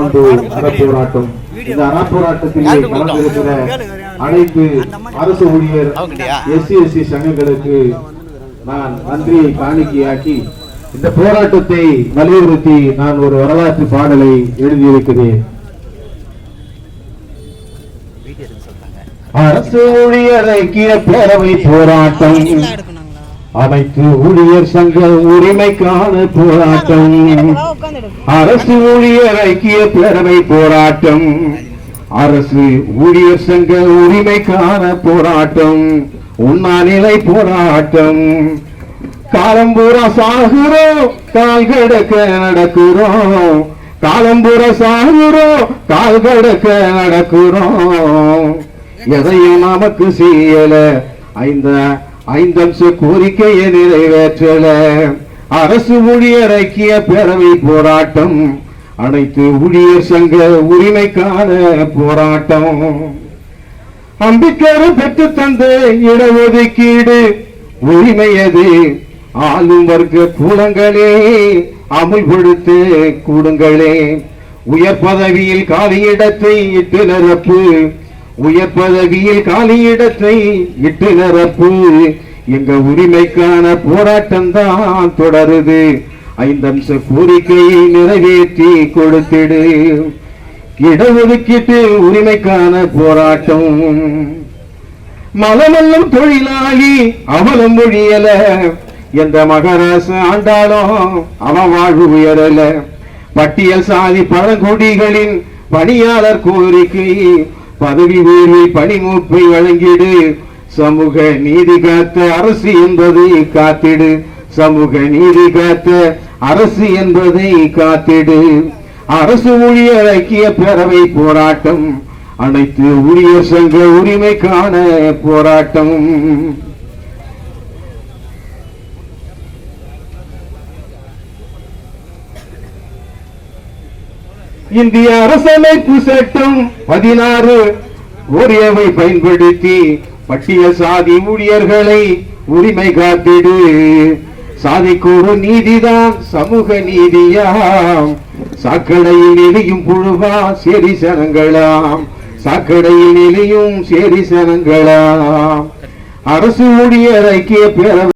அறப்போராட்டம் இந்த அறப்போராட்டத்திலே கலந்திருக்கிற அனைத்து அரசு ஊழியர் எஸ்சி எஸ்சி சங்கங்களுக்கு நான் நன்றியை காணிக்கையாக்கி இந்த போராட்டத்தை வலியுறுத்தி நான் ஒரு வரலாற்று பாடலை எழுதியிருக்கிறேன். அரசு ஊழியர் ஐக்கிய பேரவை போராட்டம். அனைத்து ஊழியர் சங்க உரிமைக்கான போராட்டம். அரசு ஊழியர் ஐக்கிய பேரவை போராட்டம். அரசு ஊழியர் சங்க உரிமைக்கான போராட்டம். உண்ணாநிலை போராட்டம். காலம்பூரா சாகுறோம் கால் கடக்க நடக்கிறோம். காலம்பூரா சாகுறோம் கால் கடக்க நடக்கிறோம். எதையும் நமக்கு செய்யல. ஐந்த ஐந்தம்ச கோரிக்கையை நிறைவேற்றல. அரசு ஊழியர் ஐக்கிய பேரவை போராட்டம். அனைத்து ஊழியர் சங்க உரிமைக்கான போராட்டம். அம்பிக்கரும் பெற்று தந்த இடஒதுக்கீடு உரிமையது ஆளும் வர்க்க கூலங்களே அமுல்படுத்து கூடுங்களே. உயர் பதவியில் காலியிடத்தை இட்டு நிரப்பு உயர் பதவியில் காலியிடத்தை இட்டு நிரப்பு எங்க உரிமைக்கான போராட்டம் தான் தொடருது. ஐந்தம்ச கோரிக்கையை நிறைவேற்றி கொடுத்திடு. இடஒதுக்கீட்டு உரிமைக்கான போராட்டம். மலமல்லும் தொழிலாளி அவலம் மொழியல எந்த மகராசு ஆண்டாலும் அவன் வாழ்வு உயரல. பட்டியல் சாதி பழங்குடிகளின் பணியாளர் கோரிக்கை பதவி உயர்வை பணிமூப்பை வழங்கிடு. சமூக நீதி காத்த அரசு என்பதை காத்திடு. சமூக நீதி காத்த அரசு என்பதை காத்திடு. அரசு ஊழியர் ஐக்கிய பேரவை போராட்டம். அனைத்து ஊழியர் சங்க உரிமைக்கான போராட்டம். இந்திய அரசமைப்பு சட்டம் பதினாறு. கோரியவை பயன்படுத்தி பட்டியல் சாதி ஊழியர்களை உரிமை காத்திடு சாதிக்கு ஒரு நீதிதான் சமூக நீதியாம். சாக்கடையில் எரியும் புழுவா சேரி சனங்களாம். சாக்கடையில் எலியும் சேரி சனங்களாம். அரசு ஊழியர் ஐக்கிய பேரவை